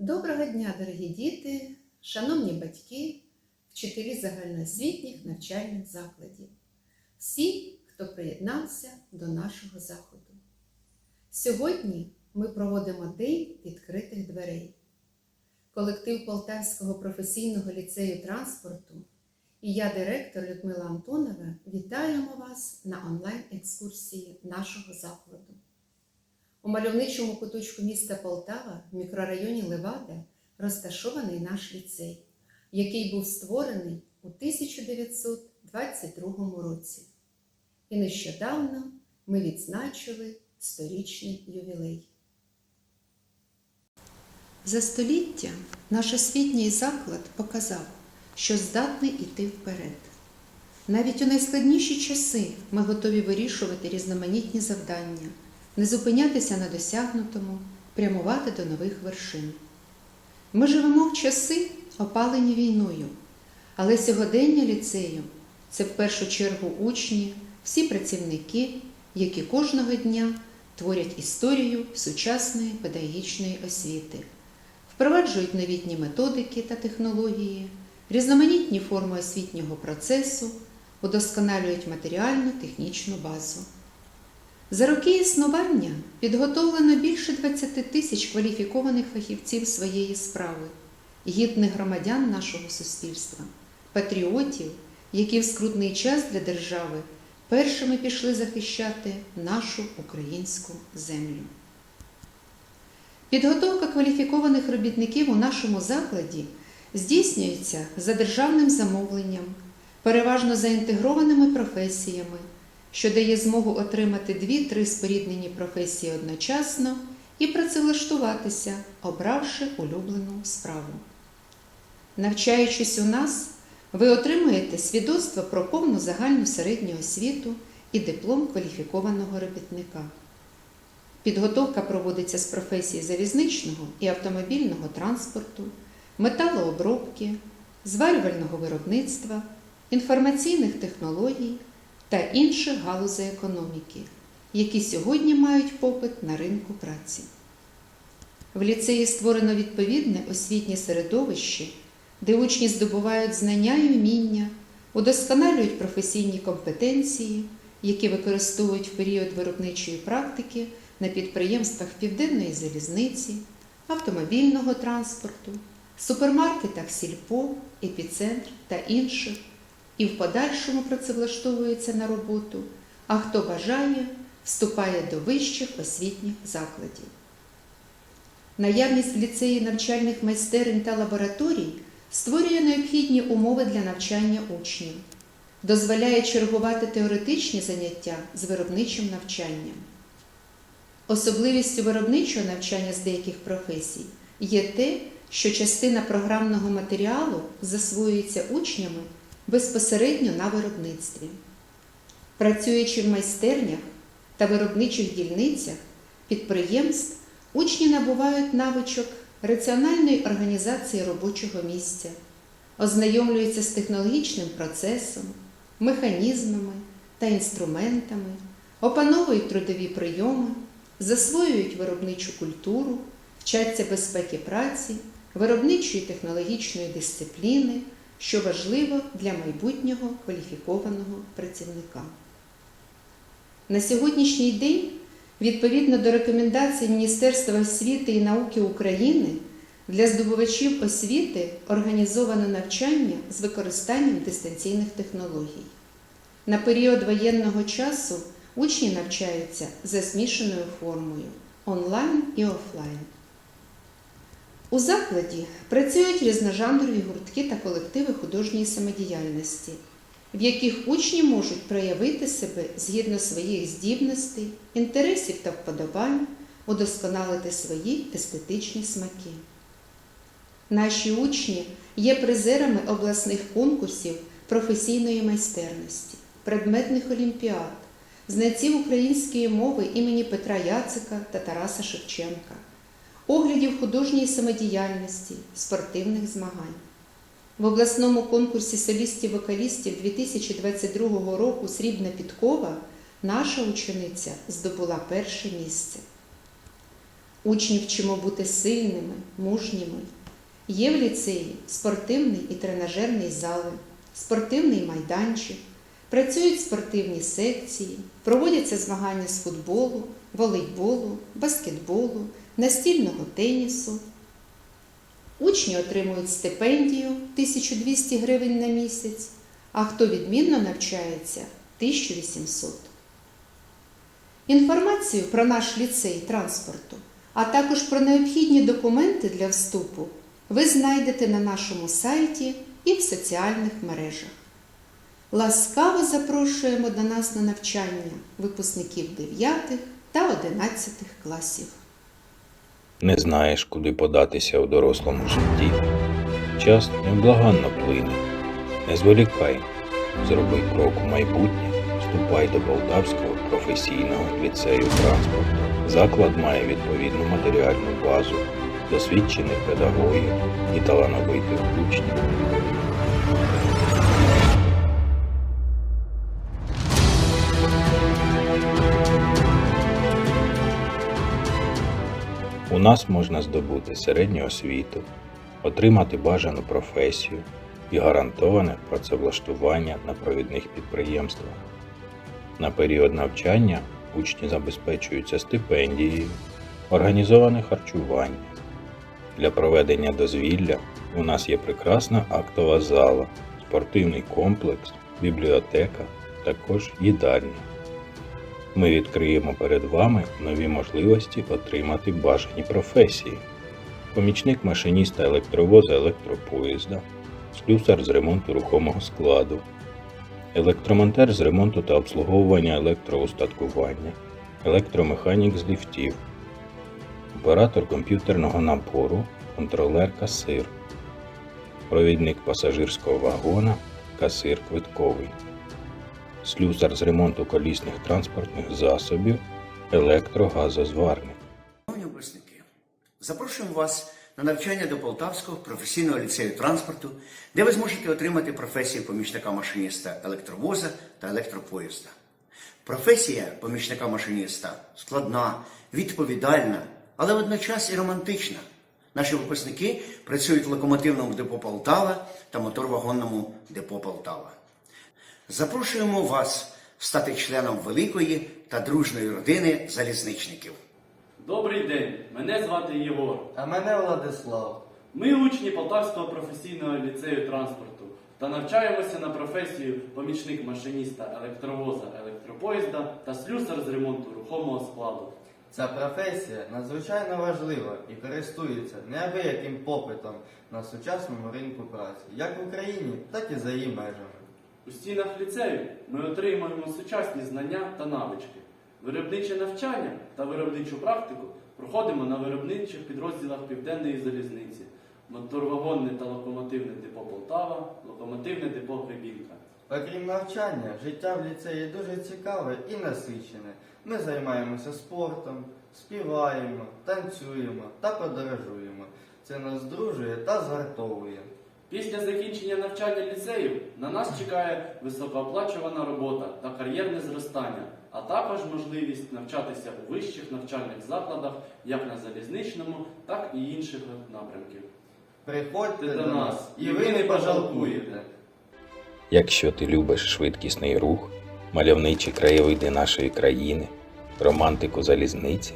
Доброго дня, дорогі діти, шановні батьки, вчителі загальноосвітніх навчальних закладів, всі, хто приєднався до нашого заходу. Сьогодні ми проводимо День відкритих дверей. Колектив Полтавського професійного ліцею транспорту і я, директор Людмила Антонова, вітаємо вас на онлайн-екскурсії нашого закладу. У мальовничому куточку міста Полтава в мікрорайоні Левада розташований наш ліцей, який був створений у 1922 році. І нещодавно ми відзначили сторічний ювілей. За століття наш освітній заклад показав, що здатний іти вперед. Навіть у найскладніші часи ми готові вирішувати різноманітні завдання не зупинятися на досягнутому, прямувати до нових вершин. Ми живемо в часи, опалені війною, але сьогодення ліцею це в першу чергу учні, всі працівники, які кожного дня творять історію сучасної педагогічної освіти, впроваджують новітні методики та технології, різноманітні форми освітнього процесу, удосконалюють матеріальну технічну базу. За роки існування підготовлено більше 20 тисяч кваліфікованих фахівців своєї справи, гідних громадян нашого суспільства, патріотів, які в скрутний час для держави першими пішли захищати нашу українську землю. Підготовка кваліфікованих робітників у нашому закладі здійснюється за державним замовленням, переважно за інтегрованими професіями що дає змогу отримати дві-три споріднені професії одночасно і працевлаштуватися, обравши улюблену справу. Навчаючись у нас, ви отримуєте свідоцтво про повну загальну середню освіту і диплом кваліфікованого робітника. Підготовка проводиться з професії залізничного і автомобільного транспорту, металообробки, зварювального виробництва, інформаційних технологій та інших галузей економіки, які сьогодні мають попит на ринку праці. В ліцеї створено відповідне освітнє середовище, де учні здобувають знання і вміння, удосконалюють професійні компетенції, які використовують в період виробничої практики на підприємствах Південної залізниці, автомобільного транспорту, супермаркетах Сільпо, Епіцентр та інших і в подальшому працевлаштовується на роботу, а хто бажає, вступає до вищих освітніх закладів. Наявність в ліцеї навчальних майстерень та лабораторій створює необхідні умови для навчання учнів, дозволяє чергувати теоретичні заняття з виробничим навчанням. Особливістю виробничого навчання з деяких професій є те, що частина програмного матеріалу засвоюється учнями безпосередньо на виробництві. Працюючи в майстернях та виробничих дільницях підприємств, учні набувають навичок раціональної організації робочого місця, ознайомлюються з технологічним процесом, механізмами та інструментами, опановують трудові прийоми, засвоюють виробничу культуру, вчаться безпеки праці, виробничої технологічної дисципліни що важливо для майбутнього кваліфікованого працівника. На сьогоднішній день, відповідно до рекомендацій Міністерства освіти і науки України, для здобувачів освіти організовано навчання з використанням дистанційних технологій. На період воєнного часу учні навчаються за змішаною формою онлайн і офлайн. У закладі працюють різножанрові гуртки та колективи художньої самодіяльності, в яких учні можуть проявити себе згідно своїх здібностей, інтересів та вподобань, удосконалити свої естетичні смаки. Наші учні є призерами обласних конкурсів професійної майстерності, предметних олімпіад, знавців української мови імені Петра Яцика та Тараса Шевченка оглядів художньої самодіяльності, спортивних змагань. В обласному конкурсі солістів-вокалістів 2022 року Срібна підкова наша учениця здобула перше місце. Учнів вчимо бути сильними, мужніми. Є в ліцеї спортивний і тренажерний зали, спортивний майданчик, працюють спортивні секції, проводяться змагання з футболу, волейболу, баскетболу, настільного тенісу. Учні отримують стипендію 1200 гривень на місяць, а хто відмінно навчається 1800. Інформацію про наш ліцей транспорту, а також про необхідні документи для вступу ви знайдете на нашому сайті і в соціальних мережах. Ласкаво запрошуємо до нас на навчання випускників 9 та 11 класів. Не знаєш, куди податися у дорослому житті. Час невблаганно плине. Не зволікай, зроби крок у майбутнє, вступай до Полтавського професійного ліцею транспорту. Заклад має відповідну матеріальну базу, досвідчених педагогів і талановитих учнів. У нас можна здобути середню освіту, отримати бажану професію і гарантоване працевлаштування на провідних підприємствах. На період навчання учні забезпечуються стипендією, організоване харчування. Для проведення дозвілля у нас є прекрасна актова зала, спортивний комплекс, бібліотека, також їдальня. Ми відкриємо перед вами нові можливості отримати бажані професії. Помічник машиніста електровоза електропоїзда, слюсар з ремонту рухомого складу, електромонтер з ремонту та обслуговування електроустаткування, електромеханік з ліфтів, оператор комп'ютерного набору, контролер касир, провідник пасажирського вагона, касир квитковий слюсар з ремонту колісних транспортних засобів, електрогазозварник. Шановні випускники, запрошуємо вас на навчання до Полтавського професійного ліцею транспорту, де ви зможете отримати професію помічника машиніста електровоза та електропоїзда. Професія помічника машиніста складна, відповідальна, але водночас і романтична. Наші випускники працюють в локомотивному депо Полтава та моторвагонному депо Полтава. Запрошуємо вас стати членом великої та дружної родини залізничників. Добрий день, мене звати Єгор. А мене Владислав. Ми учні Полтавського професійного ліцею транспорту та навчаємося на професію помічник машиніста електровоза електропоїзда та слюсар з ремонту рухомого складу. Ця професія надзвичайно важлива і користується неабияким попитом на сучасному ринку праці, як в Україні, так і за її межами. У стінах ліцею ми отримуємо сучасні знання та навички. Виробниче навчання та виробничу практику проходимо на виробничих підрозділах Південної залізниці, моторвагонне та локомотивне депо Полтава, локомотивне депо Гребінка. Окрім навчання, життя в ліцеї дуже цікаве і насичене. Ми займаємося спортом, співаємо, танцюємо та подорожуємо. Це нас дружує та згартовує. Після закінчення навчання ліцею на нас чекає високооплачувана робота та кар'єрне зростання, а також можливість навчатися у вищих навчальних закладах як на залізничному, так і інших напрямків. Приходьте до нас, і ви не пожалкуєте. Якщо ти любиш швидкісний рух, мальовничі краєвиди нашої країни, романтику залізниці,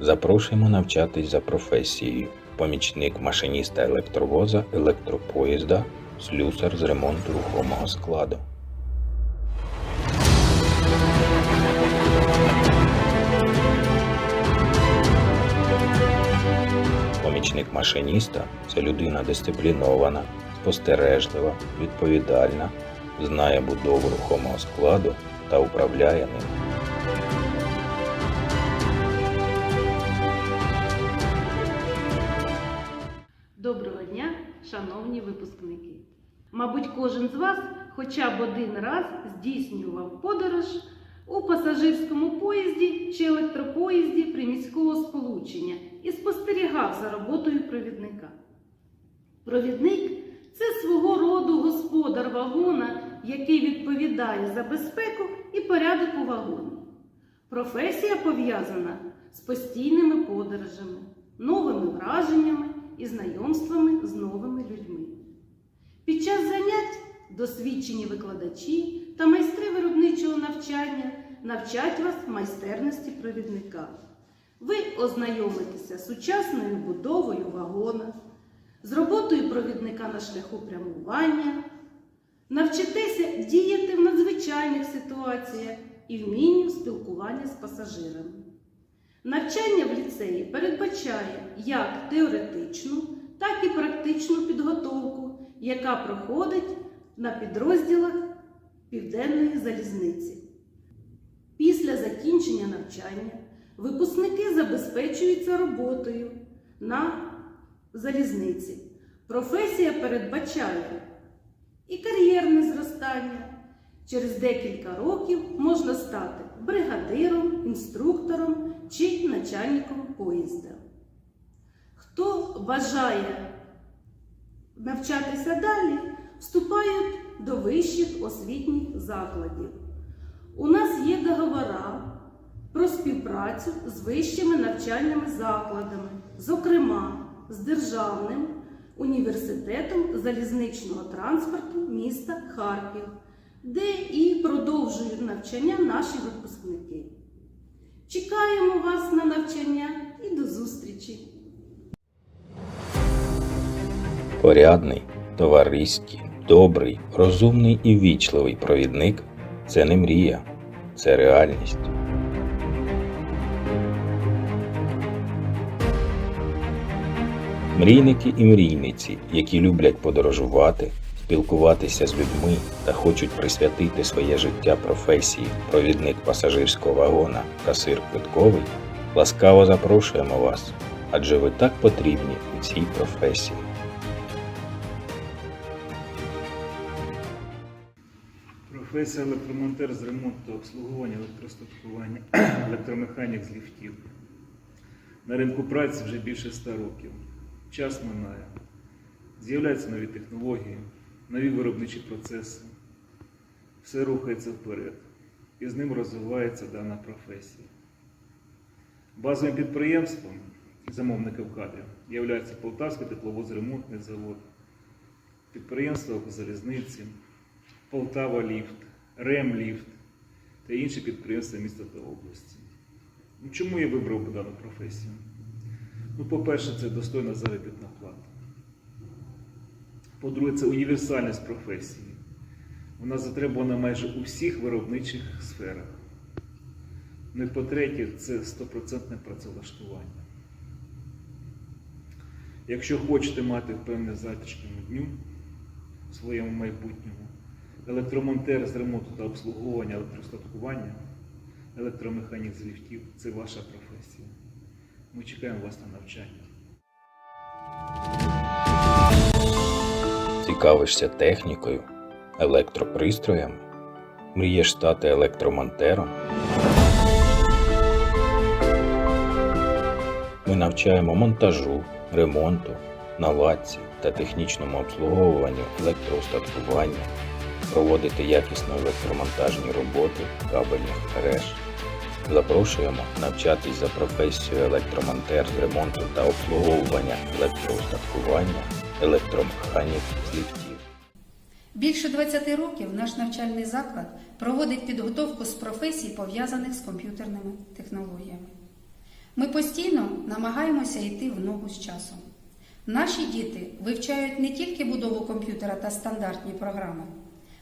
запрошуємо навчатись за професією помічник машиніста електровоза, електропоїзда, слюсар з ремонту рухомого складу. Помічник машиніста це людина дисциплінована, спостережлива, відповідальна, знає будову рухомого складу та управляє ним. Мабуть, кожен з вас хоча б один раз здійснював подорож у пасажирському поїзді чи електропоїзді приміського сполучення і спостерігав за роботою провідника. Провідник це свого роду господар вагона, який відповідає за безпеку і порядок у вагоні. Професія пов'язана з постійними подорожами, новими враженнями і знайомствами з новими людьми. Під час занять досвідчені викладачі та майстри виробничого навчання навчать вас майстерності провідника. Ви ознайомитеся з сучасною будовою вагона, з роботою провідника на шляху прямування, навчитеся діяти в надзвичайних ситуаціях і вмінню спілкування з пасажирами. Навчання в ліцеї передбачає як теоретичну, так і практичну підготовку, яка проходить на підрозділах Південної залізниці. Після закінчення навчання випускники забезпечуються роботою на залізниці. Професія передбачає і кар'єрне зростання. Через декілька років можна стати бригадиром, інструктором чи начальником поїзда. Хто бажає навчатися далі, вступають до вищих освітніх закладів. У нас є договора про співпрацю з вищими навчальними закладами, зокрема з Державним університетом залізничного транспорту міста Харків, де і продовжують навчання наші випускники. Чекаємо вас на навчання і до зустрічі! Порядний, товариський, добрий, розумний і вічливий провідник це не мрія, це реальність. Мрійники і мрійниці, які люблять подорожувати, спілкуватися з людьми та хочуть присвятити своє життя професії провідник пасажирського вагона, касир квитковий, ласкаво запрошуємо вас, адже ви так потрібні у цій професії. Професія електромонтер з ремонту обслуговування електростаткування, електромеханік з ліфтів. На ринку праці вже більше 100 років. Час минає. З'являються нові технології, нові виробничі процеси. Все рухається вперед. І з ним розвивається дана професія. Базовим підприємством замовників кадрів є Полтавський тепловоз-ремонтний завод, підприємство залізниці, Полтава Ліфт, Ремліфт та інші підприємства міста та області. Ну, Чому я вибрав дану професію? Ну, по-перше, це достойна заробітна плата. По-друге, це універсальність професії. Вона затребувана майже у всіх виробничих сферах. Ну і по-третє, це стопроцентне працевлаштування. Якщо хочете мати певне завтрашньому дню в своєму майбутньому, електромонтер з ремонту та обслуговування електростаткування, електромеханік з ліфтів це ваша професія. Ми чекаємо вас на навчання. Цікавишся технікою, електропристроями, мрієш стати електромонтером. Ми навчаємо монтажу, ремонту, наладці та технічному обслуговуванню електроустаткування, проводити якісно електромонтажні роботи кабельних мереж. Запрошуємо навчатись за професією електромонтер з ремонту та обслуговування електроустаткування, електромеханік з ліфтів. Більше 20 років наш навчальний заклад проводить підготовку з професій, пов'язаних з комп'ютерними технологіями. Ми постійно намагаємося йти в ногу з часом. Наші діти вивчають не тільки будову комп'ютера та стандартні програми,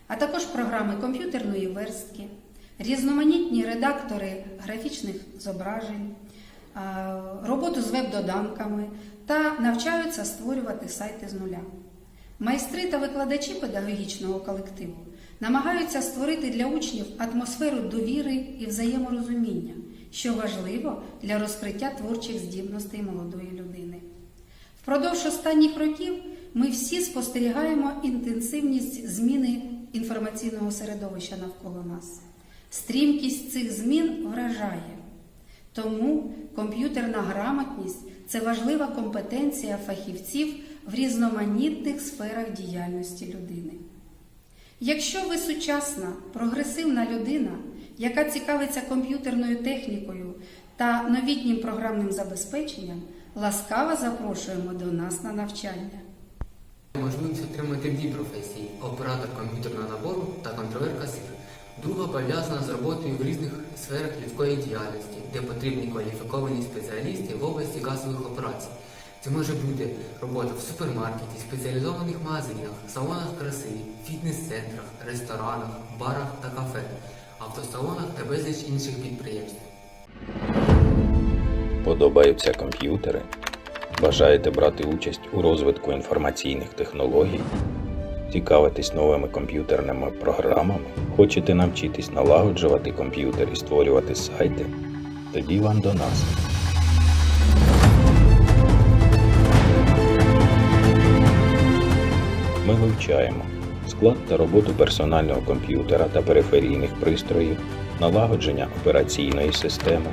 а також програми комп'ютерної верстки, різноманітні редактори графічних зображень, роботу з веб-доданками та навчаються створювати сайти з нуля. Майстри та викладачі педагогічного колективу намагаються створити для учнів атмосферу довіри і взаєморозуміння, що важливо для розкриття творчих здібностей молодої людини. Впродовж останніх років ми всі спостерігаємо інтенсивність зміни інформаційного середовища навколо нас. Стрімкість цих змін вражає. Тому комп'ютерна грамотність це важлива компетенція фахівців в різноманітних сферах діяльності людини. Якщо ви сучасна, прогресивна людина, яка цікавиться комп'ютерною технікою та новітнім програмним забезпеченням, ласкаво запрошуємо до нас на навчання. Можливість отримати дві професії оператор комп'ютерного набору та контролер-касир. Друга пов'язана з роботою в різних сферах людської діяльності, де потрібні кваліфіковані спеціалісти в області газових операцій. Це може бути робота в супермаркеті, спеціалізованих магазинах, салонах краси, фітнес-центрах, ресторанах, барах та кафе, автосалонах та безліч інших підприємств. Подобаються комп'ютери? Бажаєте брати участь у розвитку інформаційних технологій? Цікавитесь новими комп'ютерними програмами? Хочете навчитись налагоджувати комп'ютер і створювати сайти? Тоді вам до нас. Ми вивчаємо склад та роботу персонального комп'ютера та периферійних пристроїв, налагодження операційної системи,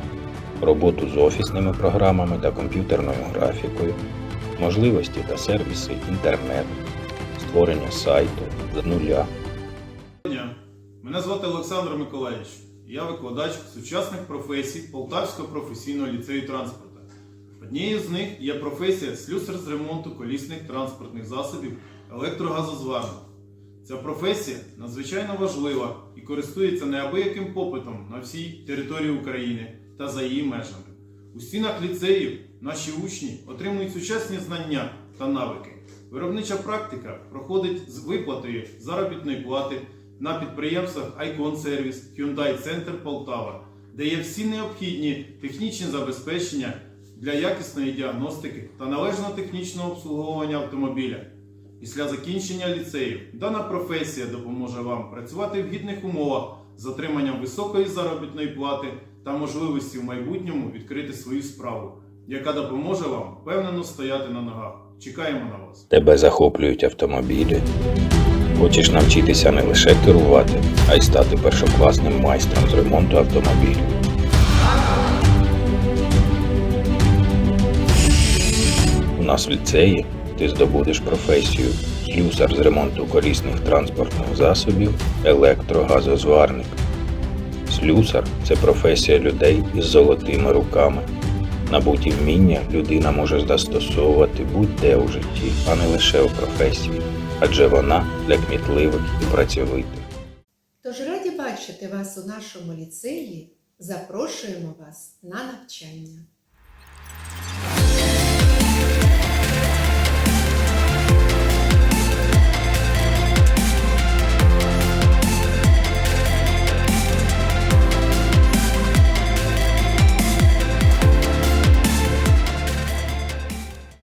роботу з офісними програмами та комп'ютерною графікою, можливості та сервіси інтернету, створення сайту з нуля. Мене звати Олександр Миколаївич. Я викладач сучасних професій Полтавського професійного ліцею транспорту. Однією з них є професія слюсар з ремонту колісних транспортних засобів електрогазозварних. Ця професія надзвичайно важлива і користується неабияким попитом на всій території України та за її межами. У стінах ліцеїв наші учні отримують сучасні знання та навики. Виробнича практика проходить з виплатою заробітної плати на підприємствах Icon Service, Hyundai Центр Полтава, де є всі необхідні технічні забезпечення для якісної діагностики та належного технічного обслуговування автомобіля. Після закінчення ліцею дана професія допоможе вам працювати в гідних умовах з отриманням високої заробітної плати та можливості в майбутньому відкрити свою справу, яка допоможе вам впевнено стояти на ногах. Чекаємо на вас. Тебе захоплюють автомобілі. Хочеш навчитися не лише керувати, а й стати першокласним майстром з ремонту автомобілів. У нас в ліцеї ти здобудеш професію слюсар з ремонту корисних транспортних засобів, електрогазозварник. Слюсар це професія людей із золотими руками. Набуті вміння людина може застосовувати будь-де у житті, а не лише у професії, адже вона для кмітливих і працьовитих. Тож раді бачити вас у нашому ліцеї. Запрошуємо вас на навчання.